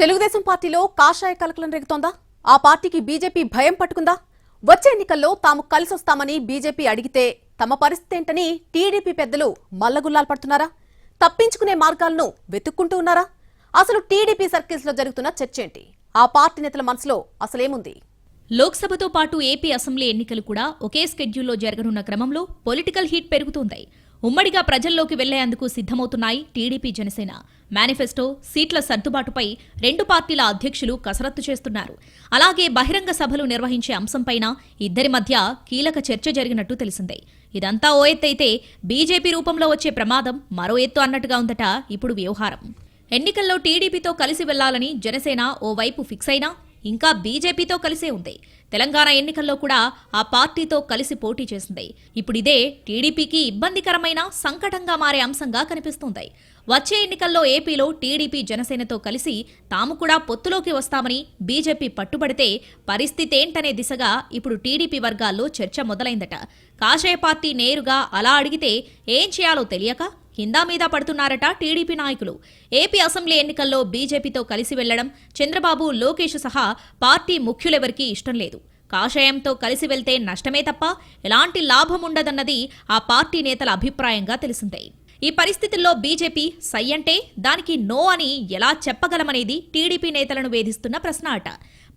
తెలుగుదేశం పార్టీలో కాషాయ కలకలం రేగుతోందా? ఆ పార్టీకి బీజేపీ భయం పట్టుకుందా? వచ్చే ఎన్నికల్లో తాము కలిసొస్తామని బీజేపీ అడిగితే తమ పరిస్థితి ఏంటని టీడీపీ పెద్దలు మల్లగుల్లాలు పడుతున్నారా? తప్పించుకునే మార్గాలను వెతుక్కుంటూ ఉన్నారా? అసలు టీడీపీ సర్కిల్స్లో జరుగుతున్న చర్చ ఏంటి? ఆ పార్టీ నేతల మనసులో అసలేముంది? లోక్సభతో పాటు ఏపీ అసెంబ్లీ ఎన్నికలు కూడా ఒకే స్కెడ్యూల్లో జరగనున్న క్రమంలో పొలిటికల్ హీట్ పెరుగుతోంది. ఉమ్మడిగా ప్రజల్లోకి వెళ్ళేందుకు సిద్ధమవుతున్నాయి టీడీపీ జనసేన. మేనిఫెస్టో సీట్ల సర్దుబాటుపై రెండు పార్టీల అధ్యక్షులు కసరత్తు చేస్తున్నారు. అలాగే బహిరంగ సభలు నిర్వహించే అంశంపైన ఇద్దరి మధ్య కీలక చర్చ జరిగినట్టు తెలిసిందే. ఇదంతా ఓ ఎత్తైతే బీజేపీ రూపంలో వచ్చే ప్రమాదం మరో ఎత్తు అన్నట్టుగా ఉందట ఇప్పుడు వ్యవహారం. ఎన్నికల్లో టీడీపీతో కలిసి వెళ్ళాలని జనసేన ఓ వైపు ఫిక్స్ అయినా ఇంకా బీజేపీతో కలిసే ఉంది. తెలంగాణ ఎన్నికల్లో కూడా ఆ పార్టీతో కలిసి పోటీ చేసింది. ఇప్పుడు ఇదే టీడీపీకి ఇబ్బందికరమైన సంకటంగా మారే అంశంగా కనిపిస్తుంది. వచ్చే ఎన్నికల్లో ఏపీలో టీడీపీ జనసేనతో కలిసి తాము కూడా పొత్తులోకి వస్తామని బీజేపీ పట్టుబడితే పరిస్థితి ఏంటనే దిశగా ఇప్పుడు టీడీపీ వర్గాల్లో చర్చ మొదలైందట. కాషాయ పార్టీ నేరుగా అలా అడిగితే ఏం చేయాలో తెలియక కిందా మీద పడుతున్నారట టీడీపీ నాయకులు. ఏపీ అసెంబ్లీ ఎన్నికల్లో బీజేపీతో కలిసి వెళ్ళడం చంద్రబాబు లోకేష్ సహా పార్టీ ముఖ్యులెవరికీ ఇష్టం లేదు. కాషాయంతో కలిసి వెళ్తే నష్టమే తప్ప ఎలాంటి లాభం ఉండదన్నది ఆ పార్టీ నేతల అభిప్రాయంగా తెలిసిందే. ఈ పరిస్థితుల్లో బీజేపీ సై అంటే దానికి నో అని ఎలా చెప్పగలమనేది టీడీపీ నేతలను వేధిస్తున్న ప్రశ్న అట.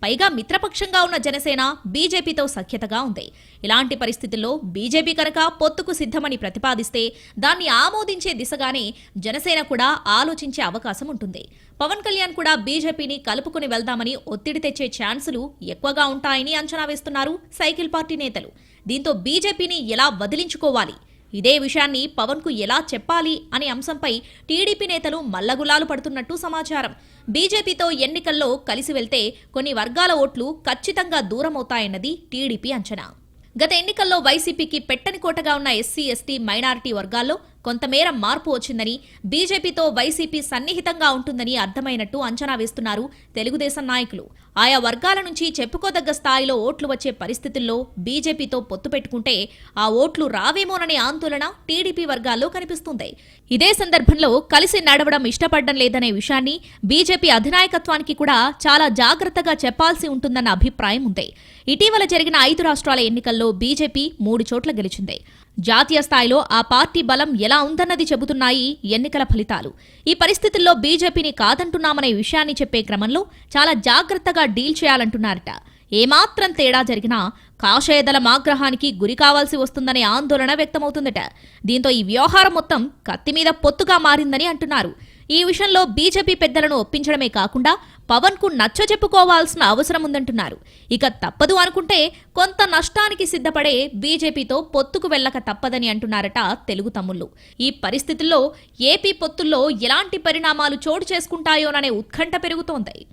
పైగా మిత్రపక్షంగా ఉన్న జనసేన బీజేపీతో సఖ్యతగా ఉంది. ఇలాంటి పరిస్థితుల్లో బీజేపీ కనుక పొత్తుకు సిద్ధమని ప్రతిపాదిస్తే దాన్ని ఆమోదించే దిశగానే జనసేన కూడా ఆలోచించే అవకాశం ఉంటుంది. పవన్ కళ్యాణ్ కూడా బీజేపీని కలుపుకుని వెళ్దామని ఒత్తిడి తెచ్చే ఛాన్సులు ఎక్కువగా ఉంటాయని అంచనా వేస్తున్నారు సైకిల్ పార్టీ నేతలు. దీంతో బీజేపీని ఎలా వదిలించుకోవాలి? ఇదే విషయాన్ని పవన్కు ఎలా చెప్పాలి అనే అంశంపై టీడీపీ నేతలు మల్లగులాలు పడుతున్నట్టు సమాచారం. బీజేపీతో ఎన్నికల్లో కలిసి వెళ్తే కొన్ని వర్గాల ఓట్లు ఖచ్చితంగా దూరమవుతాయన్నది టీడీపీ అంచనా. గత ఎన్నికల్లో వైసీపీకి పెట్టని కోటగా ఉన్న ఎస్సీ ఎస్టీ మైనారిటీ వర్గాల్లో కొంతమేర మార్పు వచ్చిందని బీజేపీతో వైసీపీ సన్నిహితంగా ఉంటుందని అర్థమైనట్టు అంచనా వేస్తున్నారు తెలుగుదేశం నాయకులు. ఆయా వర్గాల నుంచి చెప్పుకోదగ్గ స్థాయిలో ఓట్లు వచ్చే పరిస్థితుల్లో బీజేపీతో పొత్తు పెట్టుకుంటే ఆ ఓట్లు రావేమోననే ఆందోళన టీడీపీ వర్గాల్లో కనిపిస్తుంది. ఇదే సందర్భంలో కలిసి నడవడం ఇష్టపడడం లేదనే విషయాన్ని బీజేపీ అధినాయకత్వానికి కూడా చాలా జాగ్రత్తగా చెప్పాల్సి ఉంటుందన్న అభిప్రాయం ఉంది. ఇటీవల జరిగిన ఐదు రాష్ట్రాల ఎన్నికల్లో బీజేపీ మూడు చోట్ల గెలిచింది. జాతీయ స్థాయిలో ఆ పార్టీ బలం ఎలా ఉందన్నది చెబుతున్నాయి ఎన్నికల ఫలితాలు. ఈ పరిస్థితుల్లో బీజేపీని కాదంటున్నామనే విషయాన్ని చెప్పే క్రమంలో చాలా జాగ్రత్తగా డీల్ చేయాలంటున్నారట. ఏమాత్రం తేడా జరిగినా కాషాయదళం ఆగ్రహానికి గురి కావాల్సి వస్తుందనే ఆందోళన వ్యక్తమవుతుందట. దీంతో ఈ వ్యవహారం మొత్తం కత్తి మీద పొత్తుగా మారిందని అంటున్నారు. ఈ విషయంలో బీజేపీ పెద్దలను ఒప్పించడమే కాకుండా పవన్కు నచ్చ చెప్పుకోవాల్సిన అవసరం ఉందంటున్నారు. ఇక తప్పదు అనుకుంటే కొంత నష్టానికి సిద్ధపడే బీజేపీతో పొత్తుకు వెళ్ళక తప్పదని అంటున్నారట తెలుగు తమ్ముళ్ళు. ఈ పరిస్థితుల్లో ఏపీ పొత్తుల్లో ఎలాంటి పరిణామాలు చోటు చేసుకుంటాయోననే ఉత్కంఠ పెరుగుతోంది.